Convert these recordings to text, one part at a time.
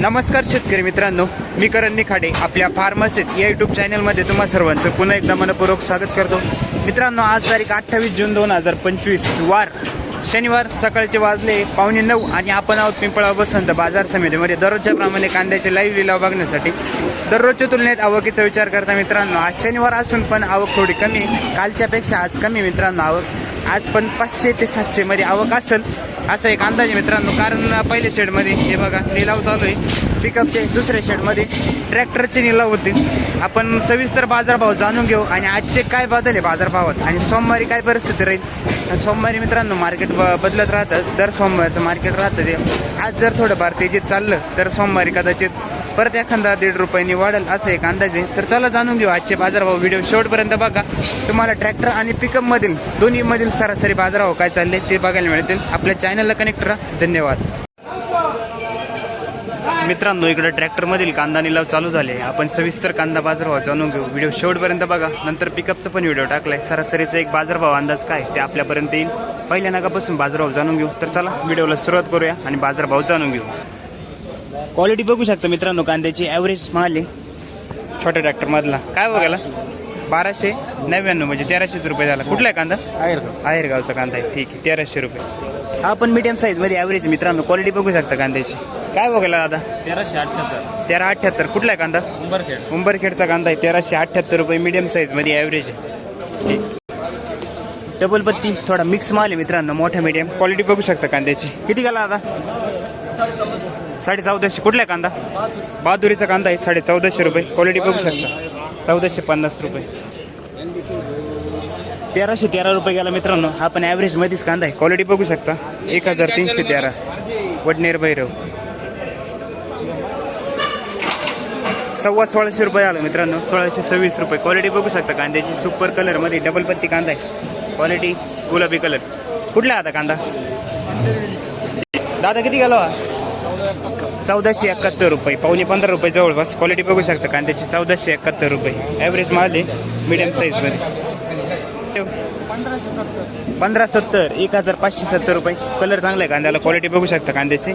नमस्कार शेतकरी मित्रांनो मी करण निखाडे आपल्या फार्मसीत या युट्यूब चॅनलमध्ये तुम्हा सर्वांचं पुन्हा एकदा मनपूर्वक स्वागत करतो. मित्रांनो आज तारीख अठ्ठावीस जून दोन हजार पंचवीस वार शनिवार सकाळचे वाजले पावणे नऊ आणि आपण आहोत पिंपळा बसंत बाजार समितीमध्ये. दररोजच्या प्रमाणे कांद्याचे लाईव्ह लिलाव बघण्यासाठी दररोजच्या तुलनेत आवकीचा विचार करता मित्रांनो आज शनिवार असून पण आवक थोडी कमी कालच्यापेक्षा आज कमी मित्रांनो आवक. आज पण पाचशे ते सातशे मध्ये आवक असेल असं एक अंदाज आहे मित्रांनो. कारण पहिल्या शेडमध्ये हे बघा निलाव चालू आहे. पिकअपचे दुसऱ्या शेडमध्ये ट्रॅक्टरचे निलाव होतील आपण सविस्तर बाजारभाव जाणून घेऊ आणि आजचे काय बदल आहे बाजारभावात आणि सोमवारी काय परिस्थिती राहील? सोमवारी मित्रांनो मार्केट ब- बदलत राहतं. दर सोमवारचं मार्केट राहतं ते. आज जर थोडंफार तेजीत चाललं तर सोमवारी कदाचित परत एखादा दीड रुपयांनी वाढेल असं एक अंदाज आहे. तर चला जाणून घेऊ आजचे बाजारभाव व्हिडिओ शेवटपर्यंत बघा. तुम्हाला ट्रॅक्टर आणि पिकअप मधील दोन्ही मधील सरासरी बाजारभाव काय चालले ते बघायला मिळतील. आपल्या चॅनलला कनेक्ट राहा धन्यवाद. मित्रांनो इकडे ट्रॅक्टर मधील कांदा निलाव चालू झाले. आपण सविस्तर कांदा बाजारभाव जाणून घेऊ. व्हिडिओ शेवटपर्यंत बघा. नंतर पिकअपचा पण व्हिडिओ टाकलाय. सरासरीचा एक बाजारभाव अंदाज काय ते आपल्यापर्यंत येईल. पहिल्या नागापासून बाजारभाव जाणून घेऊ. तर चला व्हिडिओला सुरुवात करूया आणि बाजारभाव जाणून घेऊ. क्वालिटी बघू शकता मित्रांनो कांद्याची ॲव्हरेज माल आहे. छोट्या ट्रॅक्टर मधला. काय बघायला बाराशे नव्याण्णव म्हणजे तेराशेच रुपये झाला. कुठला आहे कांदा? आहेरगावचा कांदा आहे. ठीक आहे तेराशे रुपये. हा पण मीडियम साईजमध्ये ॲव्हरेज मित्रांनो. क्वालिटी बघू शकता कांद्याची. काय बघायला दादा? तेराशे अठ्ठ्याहत्तर. तेरा अठ्ठ्याहत्तर. कुठला आहे कांदा? उंबरखेड. उंबरखेडचा कांदा आहे. तेराशे अठ्ठ्याहत्तर रुपये मीडियम साईजमध्ये ॲव्हरेज आहे. ठीक. डबल पत्ती थोडा मिक्स माल आहे मित्रांनो. मोठा मीडियम क्वालिटी बघू शकता कांद्याची. किती गेला आता साडे चौदाशे कुठला आहे कांदा? बहादुरीचा कांदा आहे साडे चौदाशे रुपये. क्वालिटी बघू शकता. चौदाशे पन्नास रुपये. तेराशे तेरा रुपये गेला मित्रांनो. हा पण ॲव्हरेज मध्येच कांदा आहे. क्वालिटी बघू शकता. एक हजार तीनशे तेरा. वडनेर भैरव. सव्वा सोळाशे रुपये आलं मित्रांनो. सोळाशे सव्वीस रुपये. क्वालिटी बघू शकता. कांद्याची सुपर कलरमध्ये डबल पत्ती कांदा आहे. क्वालिटी गुलाबी कलर कुठला आता कांदा? दादा किती गेलो? हा चौदाशे एकाहत्तर रुपये. पावणे पंधरा रुपये जवळपास. क्वालिटी बघू शकता कांद्याची चौदाशे एकाहत्तर रुपये. ॲव्हरेज माल आहे मिडियम साईजमध्ये पंधरा सत्तर एक हजार पाचशे सत्तर रुपये. कलर चांगला आहे कांद्याला. क्वालिटी बघू शकता कांद्याची.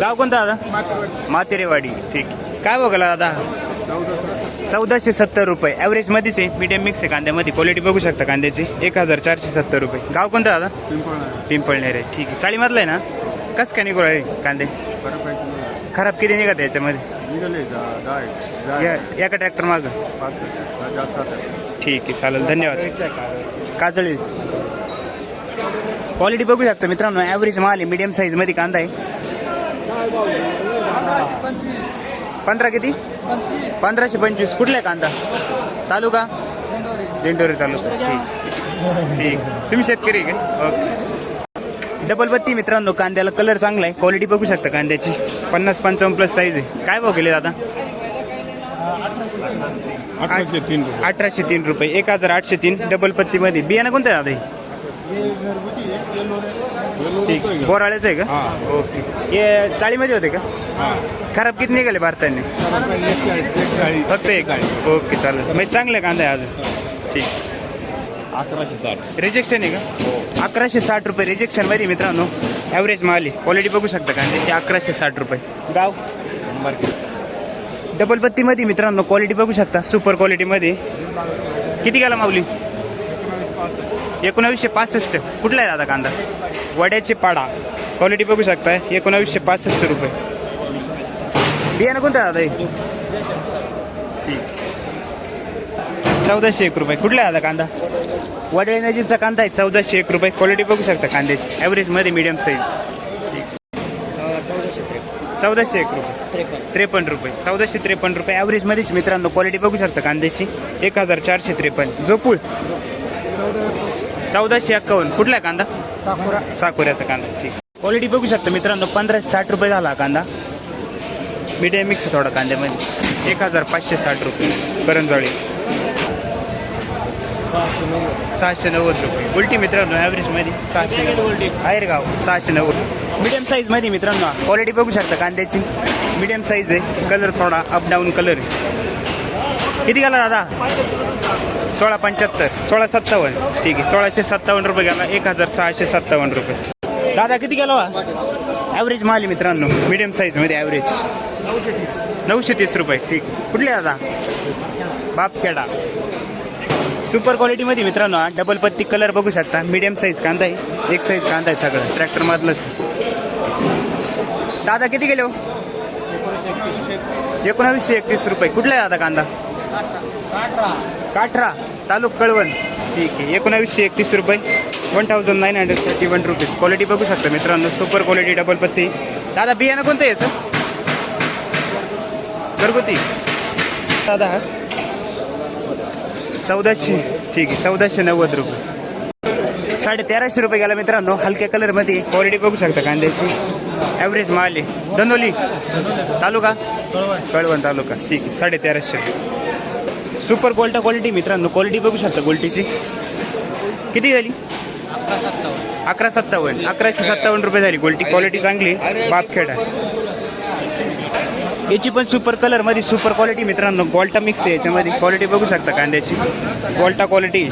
गाव कोणता दादा? मातेरेवाडी ठीक. काय बघायला दादा? चौदाशे सत्तर रुपये. ॲव्हरेज मध्येच आहे. मीडियम मिक्स आहे कांद्यामध्ये. क्वालिटी बघू शकता कांद्याची. एक हजार चारशे सत्तर रुपये. गाव कोणतं दादा? पिंपळनेर. आहे. ठीक आहे. चाळीमधलं आहे ना? कसं काय निघू आहे कांदे? खराब किती निघत याच्यामध्ये या- एका ट्रॅक्टर मागं? ठीक आहे चालेल धन्यवाद. काजळी. क्वालिटी बघू शकता मित्रांनो ॲव्हरेज माल आहे मीडियम साईजमध्ये कांदा आहे. पंधरा किती? पंधराशे पंचवीस. कुठला आहे कांदा? तालुका? दिंडोरी तालुका. ठीक. ठीक. तुम्ही शेतकरी आहे का? ओके. डबल बत्ती मित्रांनो कांद्याला कलर चांगला आहे क्वालिटी बघू शकता कांद्याची. पन्नास पंचावन्न प्लस साईज आहे. काय भाव गेले दादा? अठराशे तीन रुपये. अठराशे तीन रुपये. एक हजार आठशे तीन डबल पत्तीमध्ये बियाणं कोणतं आहे दादा हे? ठीक. बोराळ्याचं आहे का? हा. ओके. हे चाळीमध्ये होते का? खराब किती निघाले भारताने? फक्त एक. ओके चालेल. म्हणजे चांगले कांदा आहे अजून. ठीक. अकराशे साठ. रिजेक्शन आहे का? अकराशे साठ रुपये रिजेक्शनमध्ये मित्रांनो. ॲव्हरेज माल आहे. क्वालिटी बघू शकता कांद्याची अकराशे साठ रुपये. गाव? डबल पत्तीमध्ये मित्रांनो. क्वालिटी बघू शकता. सुपर क्वालिटीमध्ये किती गेला माऊली? एकोणावीसशे पासष्ट. कुठला आहे दादा कांदा? वड्याचे पाडा. क्वालिटी बघू शकता. एकोणावीसशे पासष्ट रुपये. बियाणं कोणतं आहे दादा हे? ठीक चौदाशे एक रुपये. कुठला आहे दादा कांदा? वडळे नजीकचा कांदा आहे चौदाशे एक रुपये. क्वालिटी बघू शकता कांद्याची. ॲव्हरेजमध्ये मीडियम साईज चौदाशे एक रुपये. त्रेपन्न रुपये. चौदाशे त्रेपन्न रुपये. ॲव्हरेजमध्येच मित्रांनो क्वालिटी बघू शकता कांद्याची. एक हजार चारशे त्रेपन्न जोपूळ चौदाशे एक्कावन्न. कुठला आहे कांदा? साकोऱ्याचा कांदा. ठीक. क्वालिटी बघू शकता मित्रांनो पंधराशे साठ रुपये झाला कांदा. मिडियम मिक्स थोडा कांद्यामध्ये. एक हजार पाचशे साठ रुपये. करंजोळी. सहाशे नव्वद रुपये. उलटी मित्रांनो ॲव्हरेजमध्ये सहाशे नव्वद. गाव सहाशे नव्वद. मीडियम साईजमध्ये मित्रांनो क्वालिटी बघू शकता कांद्याची. मीडियम साईज आहे कलर थोडा अप डाऊन कलर किती गेला दादा? सोळा पंच्याहत्तर सोळा सत्तावन्न. ठीक आहे सोळाशे सत्तावन्न रुपये गेला एक हजार सहाशे सत्तावन्न रुपये. दादा किती गेला ॲव्हरेज माल मित्रांनो मिडियम साईजमध्ये ॲव्हरेज नऊशे तीस. नऊशे तीस रुपये ठीक. कुठले दादा? बापखेडा. सुपर क्वालिटीमध्ये मित्रांनो हा डबल पत्ती कलर बघू शकता. मीडियम साईज कांदा आहे. एक साईज कांदा आहे सगळं. ट्रॅक्टरमधलंच दादा किती गेले हो? एकोणावीसशे एकतीस रुपये. कुठला आहे दादा कांदा? काठरा. तालुक कळवण. ठीक आहे. एकोणावीसशे एकतीस रुपये. One thousand nine hundred thirty one rupees quality बघू शकता मित्रांनो. सुपर क्वालिटी डबल पत्ती. दादा बियाणं कोणतं आहे सर घरगुती. दादा चौदाशे. ठीक आहे चौदाशे नव्वद रुपये. साडे तेराशे रुपये गेला मित्रांनो हलक्या कलरमध्ये क्वालिटी बघू शकता कांद्याची. ॲव्हरेज माल आहे. दंदोली तालुका? कळवण तालुका. ठीक आहे साडे तेराशे. सुपर गोल्टा क्वालिटी मित्रांनो क्वालिटी बघू शकता गोल्टीची किती झाली? अकरा सत्तावन्न. अकराशे सत्तावन्न रुपये झाली. गोल्टी क्वालिटी चांगली. बापखेड. आहे याची पण सुपर कलरमध्ये सुपर क्वालिटी मित्रांनो. गोल्टा मिक्स आहे. याच्यामध्ये क्वालिटी बघू शकता कांद्याची. गोल्टा क्वालिटी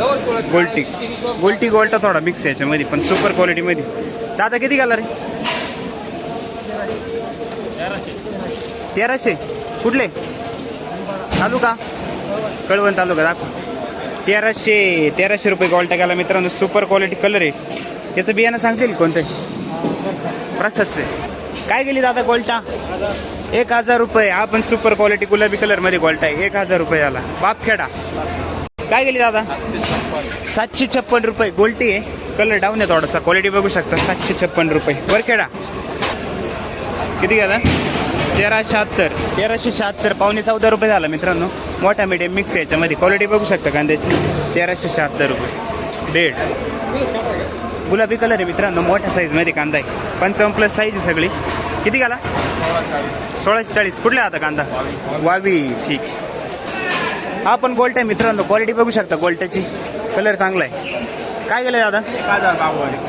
गोल्टी गोल्टी गोल्टा थोडा मिक्स आहे याच्यामध्ये पण सुपर क्वालिटी मध्ये. दादा किती घाला रे तेराशे. कुठले? तालुका? कळवण तालुका दाखव. तेराशे तेराशे रुपये गोल्टा गेला मित्रांनो. सुपर क्वालिटी कलर आहे. याचं बियाणं सांगतील कोणतं? प्रसादचे. काय गेली दादा गोल्टा एक हजार रुपये. आपण सुपर क्वालिटी गुलाबी कलरमध्ये गोल्टा आहे एक हजार रुपये आला बापखेडा काय गेली दादा? सातशे छप्पन रुपये. गोल्टी आहे. कलर डाऊन आहे थोडासा. क्वालिटी बघू शकता. सातशे छप्पन रुपये. वरखेडा किती गेला? तेरा शहात्तर तेराशे शहात्तर पावणे चौदा रुपये झाला मित्रांनो. मोठा मीडियम मिक्स याच्यामध्ये. क्वालिटी बघू शकता कांद्याची. तेराशे शहात्तर रुपये. डेड. गुलाबी कलर आहे मित्रांनो. मोठ्या साईजमध्ये कांदा आहे. पंचावन्न प्लस साईज आहे सगळी. किती गाला? सोळाशे चाळीस. कुठला आता कांदा? वावी. ठीक. हा पण गोल्ट आहे मित्रांनो. क्वालिटी बघू शकता गोल्टाची कलर चांगला आहे. काय गेलं दादा?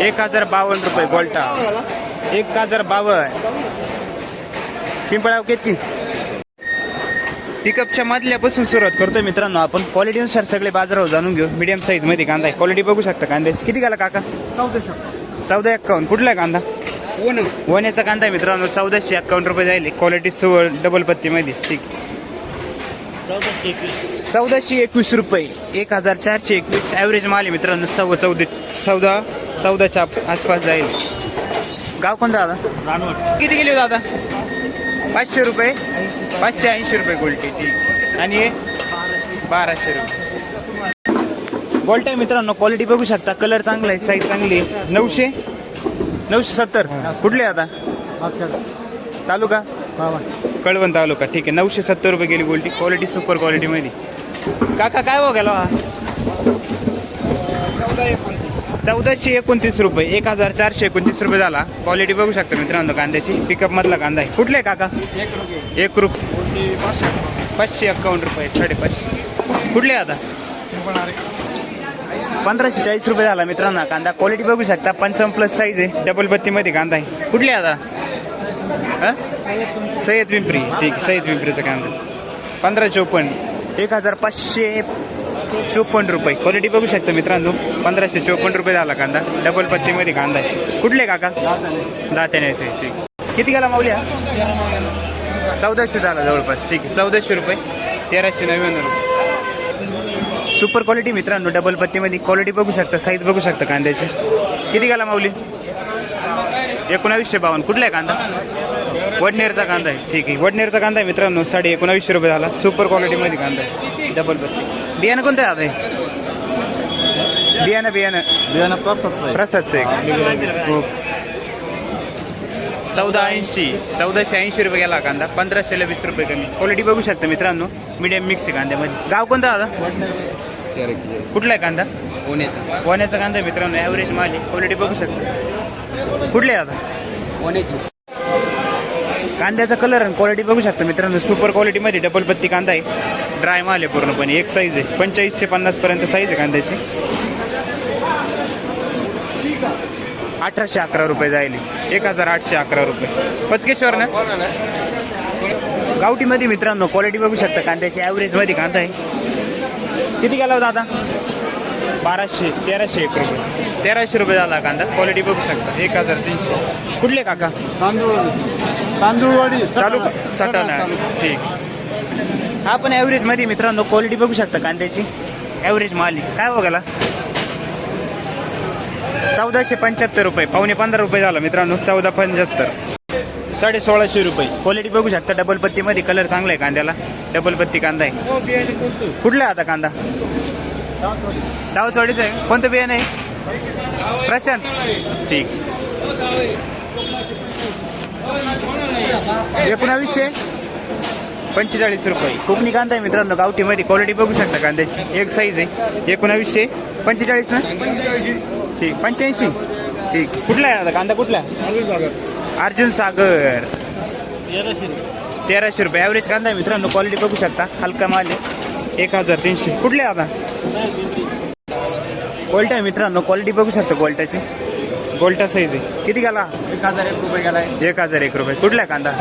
एक हजार बावन्न रुपये गोल्टा एक हजार बावन्न. पिंपळाव किती? पिकअपच्या मधल्यापासून सुरुवात करतोय मित्रांनो आपण. क्वालिटीनुसार सगळे बाजारावर जाणून घेऊ. मीडियम साईजमध्ये कांदा आहे. क्वालिटी बघू शकता कांद्याची. किती गाला काका? चौदाशे. चौदा एक्कावन्न कुठला आहे कांदा? वण्याचा कांदा आहे मित्रांनो चौदाशे एक्कावन्न रुपये जाईल क्वालिटी सुवळ डबल पत्तीमध्ये ठीक. चौदाशे एकवीस. चौदाशे एकवीस रुपये. एक हजार चारशे एकवीस. ॲव्हरेज माल आहे मित्रांनो सव्वा चौदा चौदा चौदाच्या आस- आसपास जाईल. गाव कोणता दादा? रानवट. किती गेले दादा? पाचशे रुपये? पाचशे ऐंशी रुपये गोल्टी ठीक. आणि बाराशे रुपये. गोल्ट आहे मित्रांनो क्वालिटी बघू शकता. कलर चांगला आहे साईज चांगली आहे. नऊशे? नऊशे सत्तर. कुठले आता? तालुका? कळवण तालुका. ठीक आहे. नऊशे सत्तर रुपये गेली गोल्टी क्वालिटी सुपर क्वालिटीमध्ये काका काय गेला? हा चौदाशे एकोणतीस रुपये. एक हजार चारशे एकोणतीस रुपये झाला. क्वालिटी बघू शकता मित्रांनो कांद्याची. पिकअप मधला कांदा आहे. कुठले काका? एक रुपये एक रुपये पाचशे एक्कावन्न रुपये. साडेपाचशे. कुठले आता? पंधराशे चाळीस रुपये झाला मित्रांनो. कांदा क्वालिटी बघू शकता. पंचावन्न प्लस साईज आहे. डबल बत्तीमध्ये कांदा आहे. कुठले आता? हां? सय्यद पिंपरी. ठीक सय्यद पिंपरीचा कांदा. पंधरा चोपन्न. एक हजार पाचशे चोपन्न रुपये. क्वालिटी बघू शकता मित्रांनो. पंधराशे चोपन्न रुपये झाला कांदा. डबल पत्तीमध्ये कांदा आहे. कुठले काका? दात्याने ठीक किती गेला माऊली हा? चौदाशे झाला जवळपास. ठीक आहे. चौदाशे रुपये. तेराशे नव्याण्णव रुपये. सुपर क्वालिटी मित्रांनो डबल पत्तीमध्ये क्वालिटी बघू शकता साईज बघू शकता कांद्याची. किती गेला माऊली? एकोणावीसशे बावन्न. कुठला आहे कांदा? वडनेरचा कांदा आहे. ठीक आहे. वडनेरचा कांदा आहे मित्रांनो साडे एकोणावीसशे रुपये झाला. सुपर क्वालिटीमध्ये कांदा आहे. डबल पत्ती. बियाणं कोणतं आहे आता हे? बियाणं बियाणं. बियाणं प्रसादचं प्रसादचं आहे हो चौदा ऐंशी चौदाशे ऐंशी रुपये गेला कांदा. पंधराशेला वीस रुपये कमी. क्वालिटी बघू शकता मित्रांनो. मीडियम मिक्स आहे कांद्यामध्ये. गाव कोणता दादा? कुठला आहे कांदा? ओनेचा वण्याचा कांदा मित्रांनो. ॲव्हरेज माल आहे. क्वालिटी बघू शकता. कुठले आहे आता? ओनेची कांद्याचा कलर आणि क्वालिटी बघू शकता मित्रांनो. सुपर क्वालिटीमध्ये डबल पत्ती कांदा आहे. ड्राय माल आहे पूर्णपणे. एक साईज आहे. पंचेचाळीसशे पन्नास पर्यंत साईज आहे कांद्याची. अठराशे अकरा रुपये जाईल एक हजार आठशे अकरा रुपये. पचकेश्वर ना? गावठीमध्ये मित्रांनो क्वालिटी बघू शकता. कांद्याची ॲव्हरेजमध्ये कांदा आहे. किती गेला हो दादा बाराशे तेराशे एक रुपये. तेराशे रुपये झाला कांदा. क्वालिटी बघू शकता. एक हजार तीनशे. कुठले काका? तांदूळवाडी तांदूळवाडी तालुका सटाणा. ठीक. हा पण ॲव्हरेजमध्ये मित्रांनो क्वालिटी बघू शकता कांद्याची. ॲव्हरेज माल. काय बघायला चौदाशे पंच्याहत्तर रुपये. पावणे पंधरा रुपये झाला मित्रांनो. चौदा पंच्याहत्तर. साडे सोळाशे रुपये. क्वालिटी बघू शकता. डबल पत्तीमध्ये कलर चांगला आहे कांद्याला. डबल पत्ती कांदा आहे. कुठला आहे आता कांदा? डावचवाडीचा आहे. कोणतं बियाणं आहे? प्रशांत. ठीक. एकोणावीसशे पंचेचाळीस रुपये. कोकणी कांदा आहे मित्रांनो गावठीमध्ये क्वालिटी बघू शकता कांद्याची. एक साईज आहे. एकोणावीसशे पंचेचाळीस ना? ठीक. पंच्याऐंशी. ठीक. कुठला आहे आता? कांदा कुठला? अर्जुन सागर. तेराशे रुपये. ॲव्हरेज कांदा मित्रांनो क्वालिटी बघू शकता. हलका माल आहे. एक हजार तीनशे. कुठले आता? गोल्टा आहे मित्रांनो. क्वालिटी बघू शकता गोल्टाची गोल्टा साईज आहे. किती गेला? एक हजार एक रुपये गेलाय एक हजार एक रुपये. कुठला कांदा?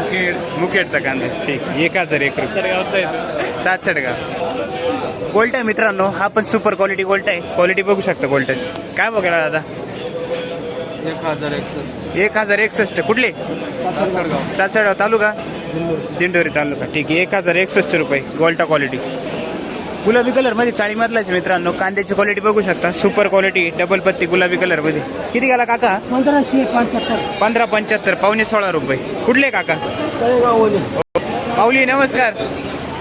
मुखेडचा कांदा. ठीक. एक हजार एक रुपये. चाचड का गोल्ट आहे मित्रांनो. हा पण सुपर क्वालिटी गोल्ट आहे. क्वालिटी बघू शकता गोल्टाची काय बघायला दादा एक हजार एक एक हजार एकसष्ट. कुठले? चाचडगाव तालुका? दिंडोरी तालुका. ठीक आहे. एक हजार एकसष्ट रुपये गोल्टा क्वालिटी गुलाबी कलरमध्ये चाळी मधलाच मित्रांनो. कांद्याची क्वालिटी बघू शकता. सुपर क्वालिटी डबल पत्ती गुलाबी कलरमध्ये किती गेला काका? पंधराशे पंच्याहत्तर. पंधरा पंच्याहत्तर. पावणे सोळा रुपये. कुठले काका? माऊली नमस्कार.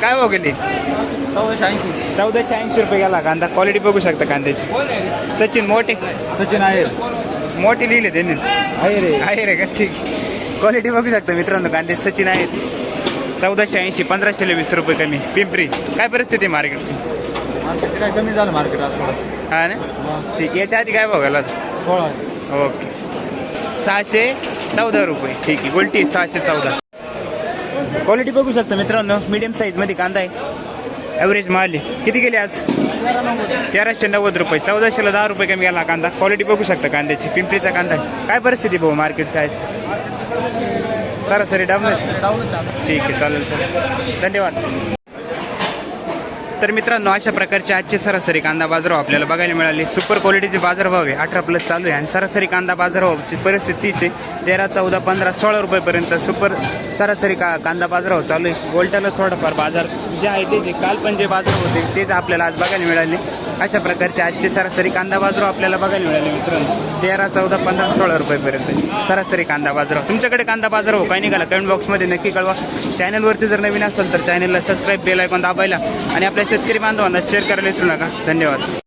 काय भाव गेली? चौदाशे ऐंशी. चौदाशे ऐंशी रुपये गेला कांदा. क्वालिटी बघू शकता कांद्याची. सचिन मोठे. सचिन आहे मोठे लिहिले त्यांनी. आहे. रे आहे रे का? ठीक क्वालिटी बघू शकता मित्रांनो कांदे सचिन आहेत. चौदाशे ऐंशी पंधराशे वीस रुपये कमी. पिंपरी काय परिस्थिती आहे मार्केटची? मार्केट काय कमी झालं मार्केट आज हा ना? ठीक याच्या आधी काय बघायला सोळा. ओके. सहाशे चौदा रुपये. ठीक आहे गोल्टी सहाशे चौदा. क्वालिटी बघू शकता मित्रांनो मीडियम साईजमध्ये कांदा आहे. ॲव्हरेज माल किती गेले आज? तेराशे नव्वद रुपये. चौदाशेला दहा रुपये कमी गेला कांदा. क्वालिटी बघू शकता कांद्याची. पिंपरीचा कांदा काय परिस्थिती भाऊ मार्केटची आहे सरासरी डाऊन ठीक आहे चालेल सर. धन्यवाद. तर मित्रांनो अशा प्रकारचे आजचे सरासरी कांदा बाजारभाव आपल्याला बघायला मिळाले. सुपर क्वालिटीचे बाजारभाव आहे. अठरा प्लस चालू आहे. आणि सरासरी कांदा बाजारभावाची परिस्थितीचे तेरा चौदा पंधरा सोळा रुपयेपर्यंत सुपर सरासरी का कांदा बाजारभाव चालू आहे. गोल्टाला थोडंफार बाजार जे आहे ते जे काल पण जे बाजार होते तेच आपल्याला आज बघायला मिळाले. अशा प्रकारचे आजचे सरासरी कांदा बाजारभाव आपल्याला बघायला मिळाले मित्रांनो. तेरा चौदा पंधरा सोळा रुपयेपर्यंत सरासरी कांदा बाजारभाव तुमच्याकडे कांदा हो काय निघाला? कमेंट बॉक्समध्ये नक्की कळवा. चॅनलवरती जर नवीन असेल तर चॅनलला सबस्क्राईब बेल ऐकून दाबायला आणि आपल्या शेतकरी बांधवांना शेअर करायला विसरू नका. धन्यवाद.